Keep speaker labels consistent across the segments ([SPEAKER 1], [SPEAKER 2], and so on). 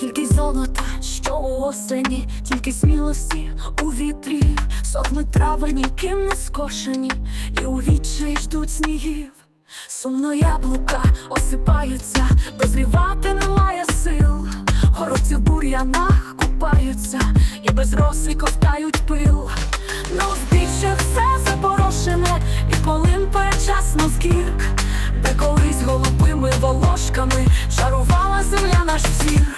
[SPEAKER 1] Тільки золота, що у осені, тільки смілості у вітрі, сохне трави ніким не скошені, і у відчаї ждуть снігів. Сумно яблука осипаються, дозрівати немає сил. Городці в бур'янах купаються, і без роси ковтають пил. На узбіччях все запорошене, і полин передчасно згірк, де колись голубими волошками шарувала земля наш зір.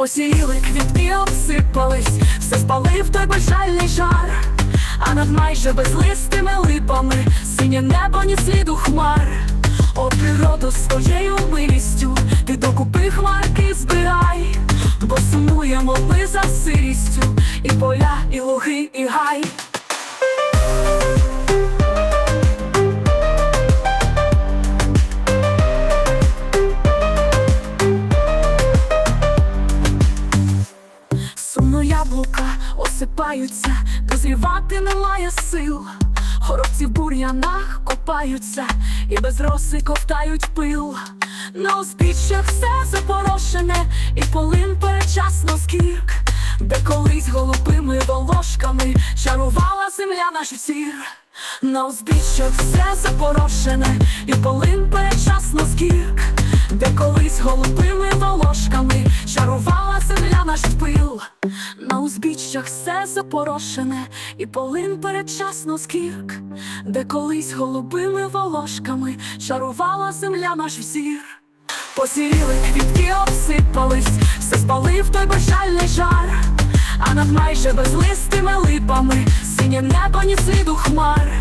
[SPEAKER 1] Посіяли квітки, обсипались, все спалив той бажальний жар, а над майже безлистими липами синє небо ні сліду хмар. О, природу своєю милістю, ти докупи хмарки збирай, бо сумуємо ми за сирістю, і поля, і луги, і гай. Осипаються, дозрівати немає сил. Горобці в бур'янах копаються і без роси ковтають пил. На узбіччях все запорошене, і полин передчасно скірк, де колись голубими волошками чарувала земля наш зір. На узбіччях все запорошене, і полин передчасно скірк, наш. На узбіччях все запорошене, і полин передчасно скірк, де колись голубими волошками чарувала земля наш зір. Посіріли квітки обсипались, все спалив той безжальний жар, а над майже безлистими липами синє небо ні сліду хмар.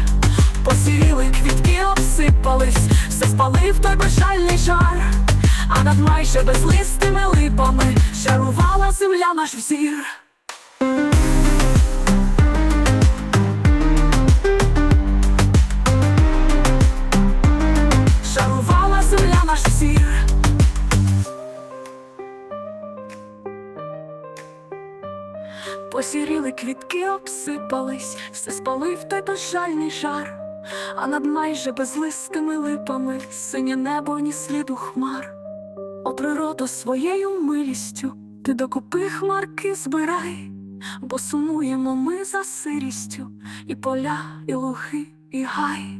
[SPEAKER 1] Посіріли квітки обсипались, все спалив той безжальний жар, а над майже безлистими липами шарувала земля наш взір. Шарувала земля наш взір. Посіріли квітки обсипались, все спалив той безжальний жар, а над майже безлистими липами синє небо ні сліду хмар. О природо своєю милістю, ти докупи хмарки збирай, бо сумуємо ми за сирістю і поля, і лухи, і гай.